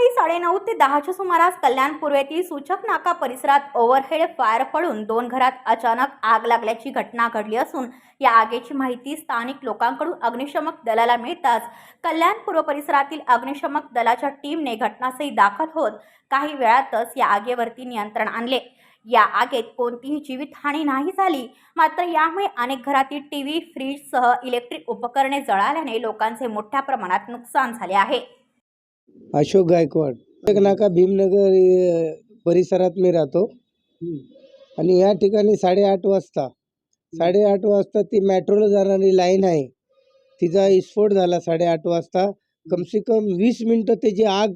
सकाळी साडेनऊ ते दहाच्या सुमारास कल्याण पूर्वेतील सूचक नाका परिसरात ओव्हरहेड फायर पडून दोन घरात अचानक आग लागल्याची घटना घडली असून या आगीची माहिती स्थानिक लोकांकडून अग्निशमक दलाला मिळताच कल्याण पूर्व परिसरातील अग्निशमक दलाच्या टीमने घटनास्थळी दाखल होत काही वेळातच या आगीवरती नियंत्रण आणले. या आगीत कोणतीही जीवितहानी नाही झाली. मात्र यामुळे अनेक घरातील टी व्ही फ्रीजसह इलेक्ट्रिक उपकरणे जळाल्याने लोकांचे मोठ्या प्रमाणात नुकसान झाले आहे. अशोक गायकवाड. एक नाका भीमनगर परिसरात मी राहतो. आणि या ठिकाणी साडेआठ वाजता साडेआठ वाजता ती मेट्रोला जाणारी लाईन आहे. तिचा विस्फोट झाला साडेआठ वाजता. कमसे कम वीस मिनटं त्याची आग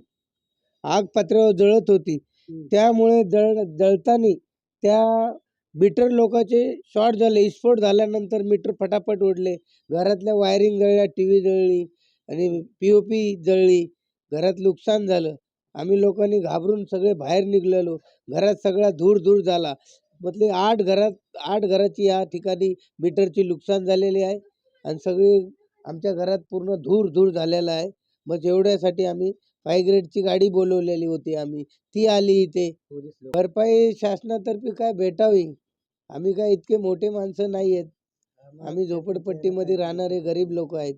आग पात्र्यावर जळत होती. त्यामुळे जळ जळताना त्या मीटर लोकांचे शॉर्ट झाले. विस्फोट झाल्यानंतर मीटर फटाफट उडले घरातल्या वायरिंग जळल्या टी व्ही जळली आणि पी ओ पी जळली. घरात नुकसान झालं. आम्ही लोकांनी घाबरून सगळे बाहेर निघलेलो. घरात सगळा धूर धूर झाला. म्हटले आठ घरात आठ घराची या ठिकाणी मीटरची नुकसान झालेली आहे आणि सगळी आमच्या घरात पूर्ण धूर धूर झालेला आहे. मग एवढ्यासाठी आम्ही फाय ग्रेडची गाडी बोलवलेली होती आम्ही ती आली इथे. भरपाई शासनातर्फे काय भेटावी? आम्ही काय इतके मोठे माणसं नाही आहेत आम्ही झोपडपट्टीमध्ये राहणारे गरीब लोक आहेत.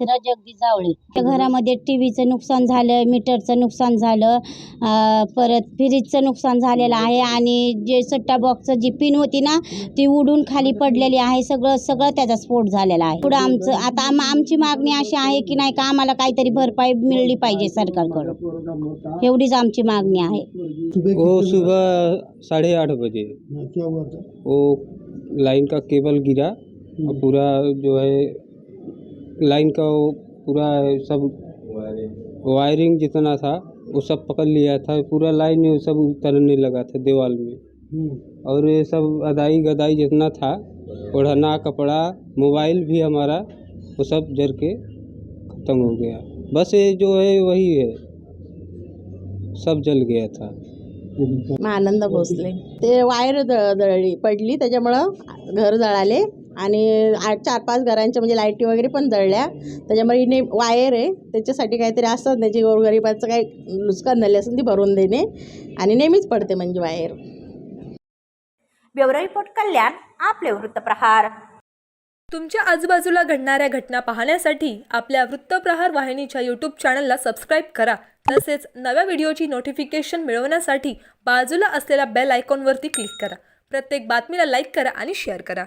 जगदीश जावळे. त्या घरामध्ये टी व्हीचं नुकसान झालं मीटरचं नुकसान झालं अं, परत फ्रीजचं नुकसान झालेलं आहे आणि जे सट्टा बॉक्सचं जी पिन होती ना ती उडून खाली पडलेली आहे. सगळं सगळं त्याचा स्फोट झालेला आहे. पुढं आमचं आता आम आमची मागणी अशी आहे की नाही का आम्हाला काहीतरी भरपाई मिळली पाहिजे सरकारकडून. एवढीच आमची मागणी आहे. वो सुबह साढ़े आठ बजे. वो लाइन का केबल गिरा पूरा जो है लाइन का वो पूरा सब वायरिंग जितना था वो सब पकड़ लिया था पूरा लाइन ये सब उतरने लगा था दीवार में। और ये सब अदाई गदाई जितना था ओढ़ना कपड़ा मोबाइल भी हमारा वो सब जर के ख़त्म हो गया। बस ये जो है वही है। सब जल गया था। आनंद भोसले। ते वायर द- दळली पडली त्याच्यामुळं घर जळाले. आणि आठ चार पाच घरांच्या म्हणजे लाईटी वगैरे पण जळल्या. त्याच्यामुळे ने वायर आहे त्याच्यासाठी काहीतरी असतं त्याची गोरगरिबाचं काही नुकसान झाले असेल ती भरून देणे. आणि नेहमीच पडते म्हणजे वायर. ब्युरो रिपोर्ट कल्याण आपले वृत्तप्रहार. तुमच्या आजूबाजूला घडणाऱ्या घटना पाहण्यासाठी आपल्या वृत्तप्रहार वाहिनीच्या यूट्यूब चॅनलला सबस्क्राईब करा. तसेच नव्या व्हिडिओची नोटिफिकेशन मिळवण्यासाठी बाजूला असलेल्या बेल आयकॉनवरती क्लिक करा. प्रत्येक बातमीला लाईक करा आणि शेअर करा.